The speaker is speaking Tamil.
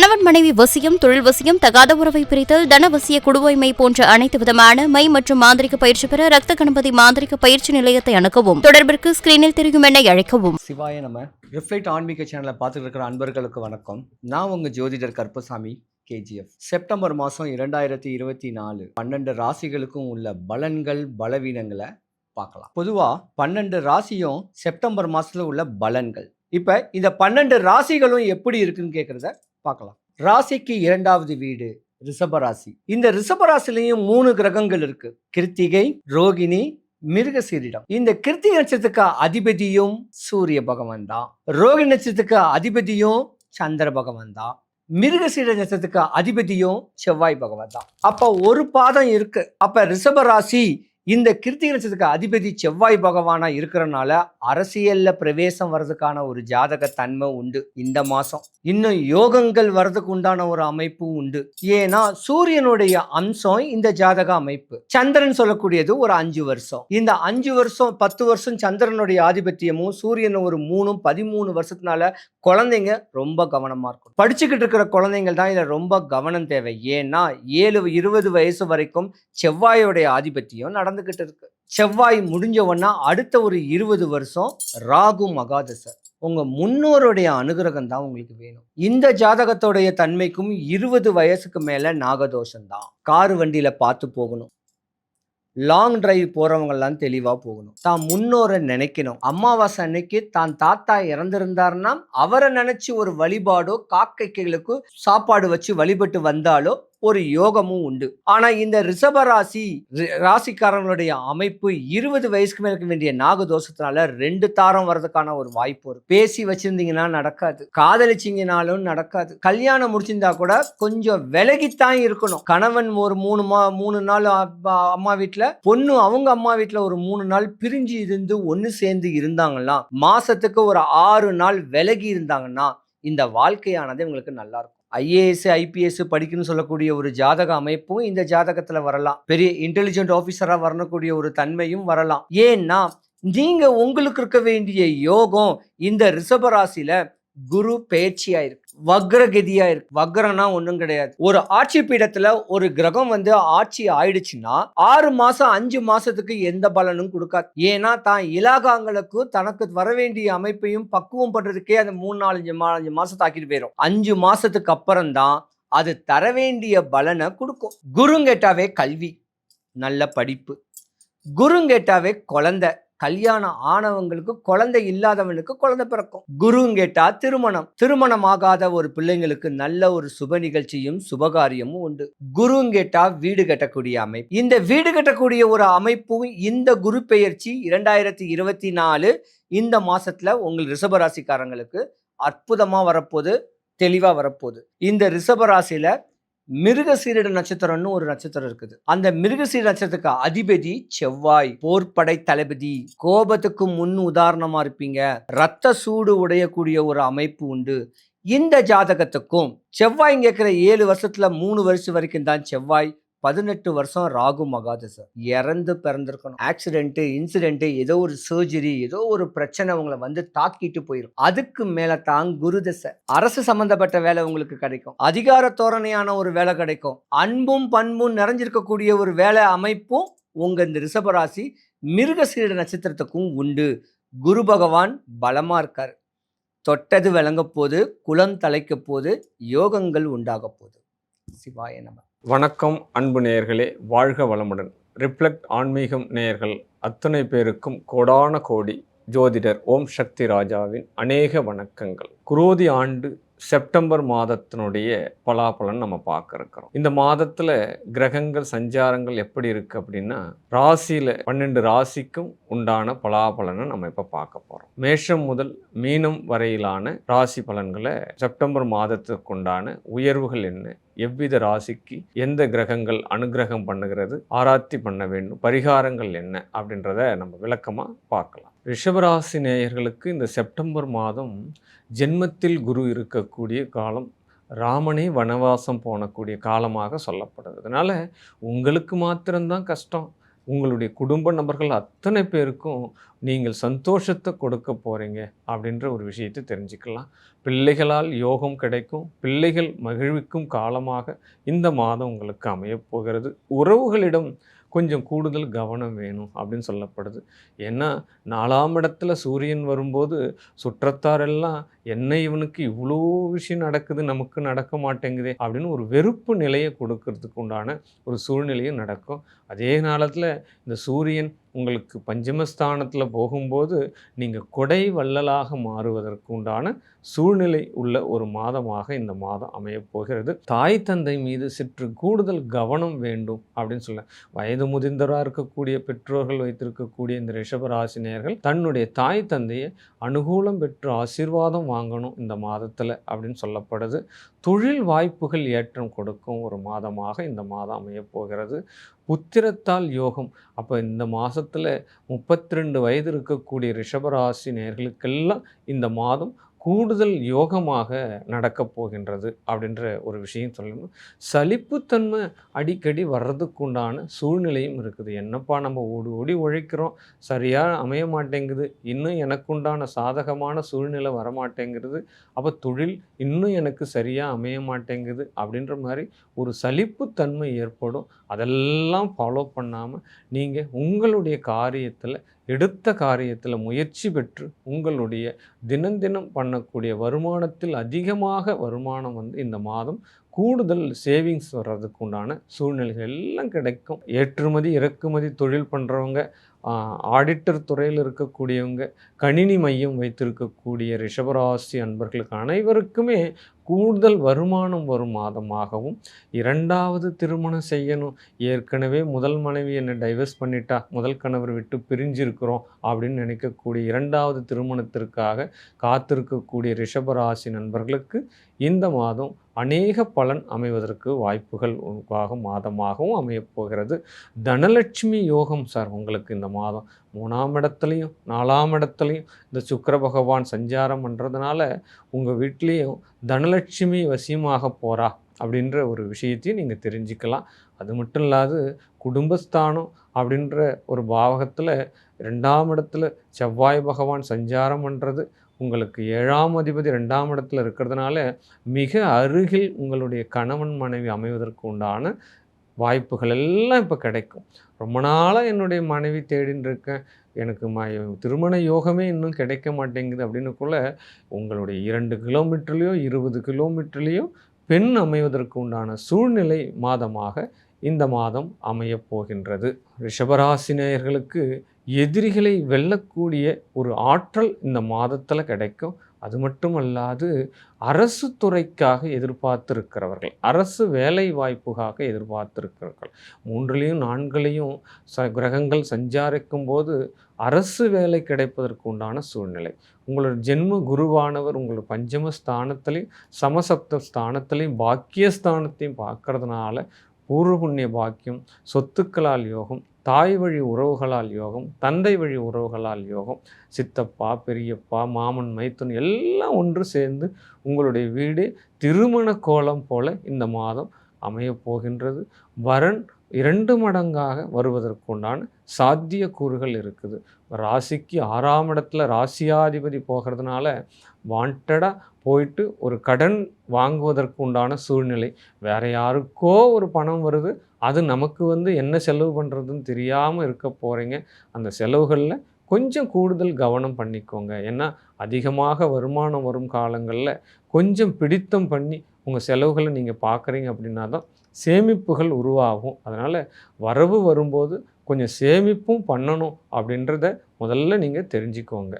கணவன் மனைவி வசியம் தொழில் வசியம் தகாத உறவை பிரித்தல் தனவசிய குடுவைமை போன்ற அனைத்து விதமான மை மற்றும் மாந்திரிக பயிற்சி பெற ரத்த கணபதி மாந்திரிக பயிற்சி நிலையத்தை அணுகவும். தொடர்பிற்கு ஸ்கிரீனில் தெரியும் என அழைக்கவும். சிவாய நம்ம ரிஃப்ளைட் ஆன்மீக சேனலை பார்த்துட்டு இருக்கிற அன்பர்களுக்கு வணக்கம். நான் உங்கள் ஜோதிடர் கருப்பசாமி கேஜிஎஃப் செப்டம்பர் மாதம் இரண்டாயிரத்தி இருபத்தி நாலு. பன்னெண்டு ராசிகளுக்கும் உள்ள பலன்கள் பலவீனங்களை பார்க்கலாம். பொதுவாக பன்னெண்டு ராசியும் செப்டம்பர் மாதத்தில் உள்ள பலன்கள். இப்போ இந்த பன்னெண்டு ராசிகளும் எப்படி இருக்குன்னு கேட்குறத பார்க்கலாம். ராசிக்கு இரண்டாவது வீடு ரிஷபராசி இந்த ரிஷபராசிலையும் மூணு கிரகங்கள் இருக்கு. கிருத்திகை ரோகிணி மிருகசீரிடம். இந்த கிருத்திகை நட்சத்திரத்துக்கு அதிபதியும் சூரிய பகவான் தான். ரோகி நட்சத்திரத்துக்கு அதிபதியும் சந்திர பகவான் தான். மிருகசீர நட்சத்திரத்துக்கு அதிபதியும் செவ்வாய் பகவான் தான். அப்ப ஒரு பாதம் இருக்கு. அப்ப ரிஷபராசி இந்த கிருத்திகை நட்சத்திரத்துக்கு அதிபதி செவ்வாய் பகவானா இருக்கிறனால அரசியல்ல பிரவேசம் வர்றதுக்கான ஒரு ஜாதக தன்மை உண்டு இந்த மாசம். இன்னும் யோகங்கள் வர்றதுக்கு உண்டான ஒரு அமைப்பு உண்டு. ஏன்னா சூரியனுடைய அம்சம் இந்த ஜாதக அமைப்பு. சந்திரன் சொல்லக்கூடியது ஒரு அஞ்சு வருஷம். இந்த அஞ்சு வருஷம் பத்து வருஷம் சந்திரனுடைய ஆதிபத்தியமும் சூரியன் ஒரு மூணும் பதிமூணு வருஷத்தினால குழந்தைங்க ரொம்ப கவனமா இருக்கும் படிச்சுக்கிட்டு இருக்கிற குழந்தைங்கள் தான் இதுல ரொம்ப கவனம் தேவை. ஏன்னா ஏழு இருபது வயசு வரைக்கும் செவ்வாயோடைய ஆதிபத்தியம் நடந்துகிட்டு இருக்கு. செவ்வாய் முடிஞ்சவொன்னா அடுத்த ஒரு இருபது வருஷம் ராகு மகாதசர் உங்கள் முன்னோருடைய அனுகிரகம் தான் உங்களுக்கு வேணும். இந்த ஜாதகத்தோடைய தன்மைக்கும் இருபது வயசுக்கு மேலே நாகதோஷந்தான் கார் காரு பார்த்து போகணும். லாங் டிரைவ் போகிறவங்கெல்லாம் தெளிவாக போகணும். தான் முன்னோரை நினைக்கணும். அமாவாசை அன்னைக்கு தான் தாத்தா இறந்திருந்தாருன்னா அவரை நினச்சி ஒரு வழிபாடோ காக்கைகளுக்கு சாப்பாடு வச்சு வழிபட்டு வந்தாலோ ஒரு யோகமும் உண்டு. ஆனா இந்த ரிஷபராசி ரி- ராசிக்காரங்களுடைய அமைப்பு இருபது வயசுக்கு மேல இருக்க வேண்டிய நாகதோஷத்தினால ரெண்டு தாரம் வர்றதுக்கான ஒரு வாய்ப்பு இருக்கு. பேசி வச்சிருந்தீங்கன்னா நடக்காது. காதலிச்சிங்கனாலும் நடக்காது. கல்யாணம் முடிச்சிருந்தா கூட கொஞ்சம் விலகித்தான் இருக்கணும். கணவன் ஒரு மூணு மா மூணு நாள் அம்மா வீட்டுல பொண்ணு அவங்க அம்மா வீட்டுல ஒரு மூணு நாள் பிரிஞ்சு இருந்து ஒன்னு சேர்ந்து இருந்தாங்கன்னா மாசத்துக்கு ஒரு ஆறு நாள் விலகி இருந்தாங்கன்னா இந்த வாழ்க்கையானது இவங்களுக்கு நல்லா இருக்கும். ஐஏஎஸ் ஐபிஎஸ் படிக்கணும்னு சொல்லக்கூடிய ஒரு ஜாதக அமைப்பும் இந்த ஜாதகத்துல வரலாம். பெரிய இன்டெலிஜென்ட் ஆஃபீஸராக வரக்கூடிய ஒரு தன்மையும் வரலாம். ஏன்னா நீங்க உங்களுக்கு இருக்க வேண்டிய யோகம் இந்த ரிஷபராசியில குரு பயிற்சியா இருக்கு. வக்ரகதியா இருக்கு. வக்ரம்னா ஒண்ணும் கிடையாது. ஒரு ஆட்சி பீடத்துல ஒரு கிரகம் வந்து ஆட்சி ஆயிடுச்சுன்னா ஆறு மாசம் அஞ்சு மாசத்துக்கு எந்த பலனும் கொடுக்காது. ஏன்னா தான் இலாகாங்களுக்கு தனக்கு வர வேண்டிய அமைப்பையும் பக்குவம் பண்றதுக்கே அந்த மூணு நாலஞ்சு நாலஞ்சு மாசம் தாக்கிட்டு போயிடும் அஞ்சு மாசத்துக்கு அப்புறம் தான் அது தர வேண்டிய பலனை கொடுக்கும். குருங்கேட்டாவே கல்வி நல்ல படிப்பு. குருங்கேட்டாவே குழந்தை. கல்யாணம் ஆனவங்களுக்கு குழந்தை இல்லாதவனுக்கு குழந்தை பிறக்கும். குருங்கேட்டா திருமணம் திருமணம். ஆகாத ஒரு பிள்ளைங்களுக்கு நல்ல ஒரு சுப நிகழ்ச்சியும் சுபகாரியமும் உண்டு. குருங்கேட்டா வீடு கட்டக்கூடிய அமைப்பு. இந்த வீடு கட்டக்கூடிய ஒரு அமைப்பும் இந்த குரு பெயர்ச்சி இரண்டாயிரத்தி இருபத்தி நாலு இந்த மாசத்துல உங்கள் ரிஷபராசிக்காரங்களுக்கு அற்புதமா வரப்போகுது தெளிவா வரப்போகுது இந்த ரிஷபராசியில மிருகசீரிட நட்சத்திரம்னு ஒரு நட்சத்திரம் இருக்குது. அந்த மிருகசீர நட்சத்திரத்துக்கு அதிபதி செவ்வாய் போர்ப்படை தளபதி. கோபத்துக்கு முன் உதாரணமா இருப்பீங்க. ரத்த சூடு உடையக்கூடிய ஒரு அமைப்பு உண்டு. இந்த ஜாதகத்துக்கும் செவ்வாய் கேட்குற ஏழு வருஷத்துல மூணு வருஷம் வரைக்கும் தான் செவ்வாய் பதினெட்டு வருஷம் ராகு மகாதசை. இறந்து பிறந்திருக்கணும். ஆக்சிடென்ட்டு இன்சிடென்ட்டு ஏதோ ஒரு சர்ஜரி ஏதோ ஒரு பிரச்சனை உங்களை வந்து தாக்கிட்டு போயிடும் அதுக்கு மேலே தான் குருதசை. அரசு சம்பந்தப்பட்ட வேலை உங்களுக்கு கிடைக்கும். அதிகார தோரணையான ஒரு வேலை கிடைக்கும். அன்பும் பண்பும் நிறைஞ்சிருக்கக்கூடிய ஒரு வேலை அமைப்பும் உங்கள் இந்த ரிஷபராசி மிருகசீட நட்சத்திரத்துக்கும் உண்டு. குரு பகவான் பலமாக இருக்கார். தொட்டது விளங்க போது குலம் தலைக்க போது யோகங்கள் உண்டாக போகுது சிவாய நம. வணக்கம் அன்பு நேயர்களே. வாழ்க வளமுடன். ரிஃப்ளெக்ட் ஆன்மீகம் நேயர்கள் அத்தனை பேருக்கும் கோடான கோடி ஜோதிடர் ஓம் சக்தி ராஜாவின் அநேக வணக்கங்கள். குரோதி ஆண்டு செப்டம்பர் மாதத்தினுடைய பலாபலன் நம்ம பார்க்க இருக்கிறோம் இந்த மாதத்தில் கிரகங்கள் சஞ்சாரங்கள் எப்படி இருக்கு அப்படின்னா ராசியில் பன்னெண்டு ராசிக்கும் உண்டான பலாபலனை நம்ம இப்போ பார்க்க போகிறோம் மேஷம் முதல் மீனம் வரையிலான ராசி பலன்களை செப்டம்பர் மாதத்திற்குண்டான உயர்வுகள் என்ன? எவ்வித ராசிக்கு எந்த கிரகங்கள் அனுகிரகம் பண்ணுகிறது ஆராய்ச்சி பண்ண வேண்டும் பரிகாரங்கள் என்ன அப்படின்றத நம்ம விளக்கமாக பார்க்கலாம். ரிஷபராசி நேயர்களுக்கு இந்த செப்டம்பர் மாதம் ஜென்மத்தில் குரு இருக்கக்கூடிய காலம் ராமனே வனவாசம் போனக்கூடிய காலமாக சொல்லப்படுது. அதனால் உங்களுக்கு மாத்திரம்தான் கஷ்டம். உங்களுடைய குடும்ப நபர்கள் அத்தனை பேருக்கும் நீங்கள் சந்தோஷத்தை கொடுக்க போகிறீங்க அப்படின்ற ஒரு விஷயத்தை தெரிஞ்சுக்கலாம். பிள்ளைகளால் யோகம் கிடைக்கும் பிள்ளைகள் மகிழ்விக்கும் காலமாக இந்த மாதம் உங்களுக்கு அமையப் போகிறது. உறவுகளிடம் கொஞ்சம் கூடுதல் கவனம் வேணும் அப்படின்னு சொல்லப்படுது. ஏன்னா நாலாம் இடத்துல சூரியன் வரும்போது சுற்றத்தாரெல்லாம் என்ன இவனுக்கு இவ்வளோ விஷயம் நடக்குது நமக்கு நடக்க மாட்டேங்குதே அப்படின்னு ஒரு வெறுப்பு நிலையை கொடுக்கறதுக்கு உண்டான ஒரு சூழ்நிலையும் நடக்கும். அதே நாளத்தில் இந்த சூரியன் உங்களுக்கு பஞ்சமஸ்தானத்தில் போகும்போது நீங்கள் கொடை வள்ளலாக மாறுவதற்கு உண்டான சூழ்நிலை உள்ள ஒரு மாதமாக இந்த மாதம் அமையப்போகிறது தாய் தந்தை மீது சிற்று கூடுதல் கவனம் வேண்டும் அப்படின்னு சொல்ல வயது முதிர்ந்தவராக இருக்கக்கூடிய பெற்றோர்கள் வைத்திருக்கக்கூடிய இந்த ரிஷபராசினியர்கள் தன்னுடைய தாய் தந்தையை அனுகூலம் பெற்று ஆசீர்வாதம் வாங்கணும் இந்த மாதத்தில் அப்படின்னு சொல்லப்படுது. தொழில் வாய்ப்புகள் ஏற்றம் கொடுக்கும் ஒரு மாதமாக இந்த மாதம் அமையப்போகிறது உத்திரத்தால் யோகம். அப்போ இந்த மாதத்தில் முப்பத்தி ரெண்டு வயது இருக்கக்கூடிய ரிஷபராசி நேர்களுக்கெல்லாம் இந்த மாதம் கூடுதல் யோகமாக நடக்கப் போகின்றது அப்படின்ற ஒரு விஷயம் சொல்லணும். சலிப்புத்தன்மை அடிக்கடி வர்றதுக்கு உண்டான சூழ்நிலையும் இருக்குது. என்னப்பா நம்ம ஓடி ஓடி உழைக்கிறோம். சரியாக அமைய மாட்டேங்குது. இன்னும் எனக்குண்டான சாதகமான சூழ்நிலை வரமாட்டேங்கிறது அப்போ தொழில் இன்னும் எனக்கு சரியாக அமைய மாட்டேங்குது அப்படின்ற மாதிரி ஒரு சலிப்புத்தன்மை ஏற்படும். அதெல்லாம் ஃபாலோ பண்ணாமல் நீங்கள் உங்களுடைய காரியத்தில் எடுத்த காரியத்தில் முயற்சி பெற்று உங்களுடைய தினம் தினம் பண்ணக்கூடிய வருமானத்தில் அதிகமாக வருமானம் வந்து இந்த மாதம் கூடுதல் சேவிங்ஸ் வர்றதுக்கு உண்டான சூழ்நிலைகள் எல்லாம் கிடைக்கும். ஏற்றுமதி இறக்குமதி தொழில் பண்ணுறவங்க ஆடிட்டர் துறையில் இருக்கக்கூடியவங்க கணினி மையம் வைத்திருக்கக்கூடிய ரிஷபராசி அன்பர்களுக்கு அனைவருக்குமே கூடுதல் வருமானம் வரும் மாதமாகவும் இரண்டாவது திருமணம் செய்யணும். ஏற்கனவே முதல் மனைவி என்னை டைவர்ஸ் பண்ணிட்டா முதல் கணவர் விட்டு பிரிஞ்சிருக்கிறோம் அப்படின்னு நினைக்கக்கூடிய இரண்டாவது திருமணத்திற்காக காத்திருக்கக்கூடிய ரிஷபராசி நண்பர்களுக்கு இந்த மாதம் அநேக பலன் அமைவதற்கு வாய்ப்புகள் உருவாகும் மாதமாகவும் அமையப்போகிறது. தனலட்சுமி யோகம் சார் உங்களுக்கு இந்த மாதம் மூணாம் இடத்துலையும் நாலாம் இடத்துலையும் இந்த சுக்கர பகவான் சஞ்சாரம் பண்ணுறதுனால உங்கள் வீட்லேயும் தனலட்சுமி வசியமாக போகிறா அப்படின்ற ஒரு விஷயத்தையும் நீங்கள் தெரிஞ்சுக்கலாம். அது மட்டும் இல்லாது குடும்பஸ்தானம் அப்படின்ற ஒரு பாவகத்தில் ரெண்டாம் இடத்துல செவ்வாய் பகவான் சஞ்சாரம் பண்ணுறது உங்களுக்கு ஏழாம் அதிபதி ரெண்டாம் இடத்துல இருக்கிறதுனால மிக அருகில் உங்களுடைய கணவன் மனைவி அமைவதற்கு உண்டான வாய்ப்புகள் எல்லாம் இப்போ கிடைக்கும். ரொம்ப நாளாக என்னுடைய மனைவி தேடின்னு இருக்கேன். எனக்கு ம திருமண யோகமே இன்னும் கிடைக்க மாட்டேங்குது அப்படின்னுக்குள்ள உங்களுடைய இரண்டு கிலோமீட்டர்லேயோ இருபது கிலோமீட்டர்லேயோ பெண் அமைவதற்கு உண்டான சூழ்நிலை மாதமாக இந்த மாதம் அமையப் போகின்றது. ரிஷபராசினியர்களுக்கு எதிரிகளை வெல்லக்கூடிய ஒரு ஆற்றல் இந்த மாதத்தில் கிடைக்கும். அது மட்டுமல்லாது அரசு துறைக்காக எதிர்பார்த்திருக்கிறவர்கள் அரசு வேலை வாய்ப்புக்காக எதிர்பார்த்திருக்கிறவர்கள் மூன்றுலேயும் நான்குலேயும் ச கிரகங்கள் சஞ்சாரிக்கும் போது அரசு வேலை கிடைப்பதற்கு உண்டான சூழ்நிலை. உங்களோட ஜென்ம குருவானவர் உங்களோட பஞ்சம ஸ்தானத்திலையும் சமசப்த ஸ்தானத்திலையும் பாக்கியஸ்தானத்தையும் பார்க்கறதுனால பூர்வ புண்ணிய பாக்கியம் சொத்துக்களால் யோகம் தாய் வழி உறவுகளால் யோகம் தந்தை வழி உறவுகளால் யோகம் சித்தப்பா பெரியப்பா மாமன் மைத்துன் எல்லாம் ஒன்று சேர்ந்து உங்களுடைய வீடு திருமண கோலம் போல இந்த மாதம் அமையப் போகின்றது. வரன் இரண்டு மடங்காக வருவதற்குண்டான சாத்தியக்கூறுகள் இருக்குது. ராசிக்கு ஆறாம் இடத்துல ராசியாதிபதி போகிறதுனால வாண்டடாக போயிட்டு ஒரு கடன் வாங்குவதற்கு உண்டான சூழ்நிலை. வேறு யாருக்கோ ஒரு பணம் வருது. அது நமக்கு வந்து என்ன செலவு பண்ணுறதுன்னு தெரியாமல் இருக்க போகிறீங்க அந்த செலவுகளில் கொஞ்சம் கூடுதல் கவனம் பண்ணிக்கோங்க. ஏன்னா அதிகமாக வருமானம் வரும் காலங்களில் கொஞ்சம் பிடித்தம் பண்ணி உங்கள் செலவுகளை நீங்கள் பார்க்குறீங்க அப்படின்னா தான் சேமிப்புகள் உருவாகும். அதனால் வரவு வரும்போது கொஞ்சம் சேமிப்பும் பண்ணணும் அப்படின்றத முதல்ல நீங்கள் தெரிஞ்சுக்கோங்க.